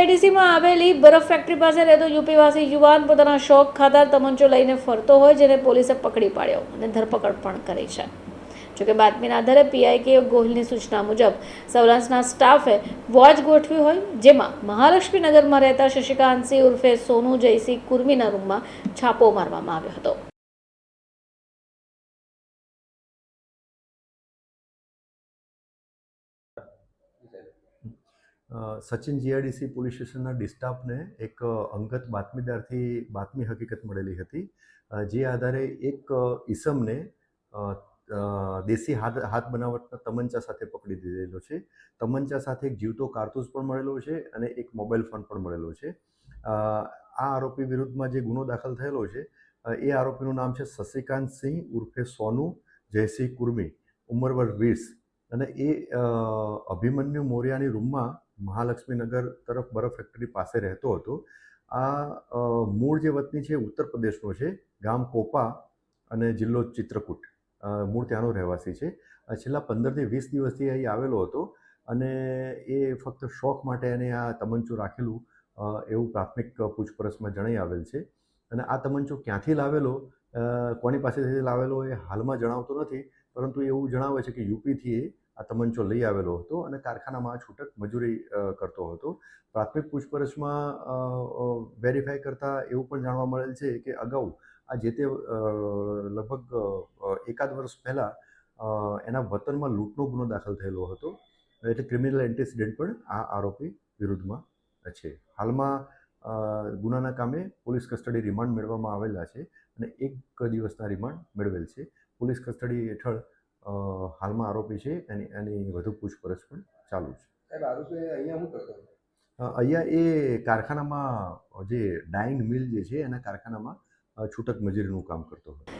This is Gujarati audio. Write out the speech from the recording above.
એડીસીમાં આવેલી બરફ ફેક્ટરી પાસે રહેતો યુપીવાસી યુવાન પોતાના શોખ ખાતર તમંચો લઈને ફરતો હોય, જેને પોલીસે પકડી પાડ્યો અને ધરપકડ પણ કરી છે. જોકે બાતમીના આધારે પીઆઈ કે ગોહિલની સૂચના મુજબ સૌરાષ્ટ્રના સ્ટાફે વોચ ગોઠવી હોય, જેમાં મહાલક્ષ્મીનગરમાં રહેતા શશિકાંતસિંહ ઉર્ફે સોનુ જયસિંહ કુર્મીના રૂમમાં છાપો મારવામાં આવ્યો હતો. સચિન જીઆઈડીસી પોલીસ સ્ટેશનના ડિસ્ટાફને એક અંગત બાતમીદારથી બાતમી હકીકત મળેલી હતી. જે આધારે એક ઈસમને દેશી હાથ હાથ બનાવટના તમંચા સાથે પકડી દીધેલો છે. તમંચા સાથે એક જીવતો કારતૂસ પણ મળેલો છે અને એક મોબાઈલ ફોન પણ મળેલો છે. આ આરોપી વિરુદ્ધમાં જે ગુનો દાખલ થયેલો છે એ આરોપીનું નામ છે શશિકાંત સિંહ ઉર્ફે સોનુ જયસિંહ કુર્મી ઉંમર વર્ષ વીસ. અને એ અભિમન્યુ મોર્યાની રૂમમાં મહાલક્ષ્મીનગર તરફ બરફ ફેક્ટરી પાસે રહેતો હતો. આ મૂળ જે વતની છે ઉત્તર પ્રદેશનો છે, ગામ કોપા અને જિલ્લો ચિત્રકૂટ. મૂળ ત્યાંનો રહેવાસી છે. છેલ્લા પંદરથી વીસ દિવસથી અહીં આવેલો હતો અને એ ફક્ત શોખ માટે એને આ તમંચું રાખેલું એવું પ્રાથમિક પૂછપરછમાં જણાઈ આવેલ છે. અને આ તમંચો ક્યાંથી લાવેલો? કોની પાસેથી લાવેલો એ હાલમાં જણાવતો નથી, પરંતુ એવું જણાવે છે કે યુપીથી એ આ તમંચો લઈ આવેલો હતો અને કારખાનામાં છૂટક મજૂરી કરતો હતો. પ્રાથમિક પૂછપરછમાં વેરીફાઈ કરતાં એવું પણ જાણવા મળેલ છે કે અગાઉ આ જે તે લગભગ એકાદ વર્ષ પહેલાં એના વતનમાં લૂંટનો ગુનો દાખલ થયેલો હતો. એટલે ક્રિમિનલ એન્ટિસિડન્ટ પણ આ આરોપી વિરુદ્ધમાં છે. હાલમાં ગુનાના કામે પોલીસ કસ્ટડી રિમાન્ડ મેળવવામાં આવેલા છે અને એક દિવસના રિમાન્ડ મેળવેલ છે. પોલીસ કસ્ટડી હેઠળ હાલમાં આરોપી છે એની એની વધુ પૂછપરછ પણ ચાલુ છે. અહીંયા એ કારખાનામાં જે ડાઇંગ મિલ જે છે એના કારખાનામાં છૂટક મજૂરીનું કામ કરતો હતો.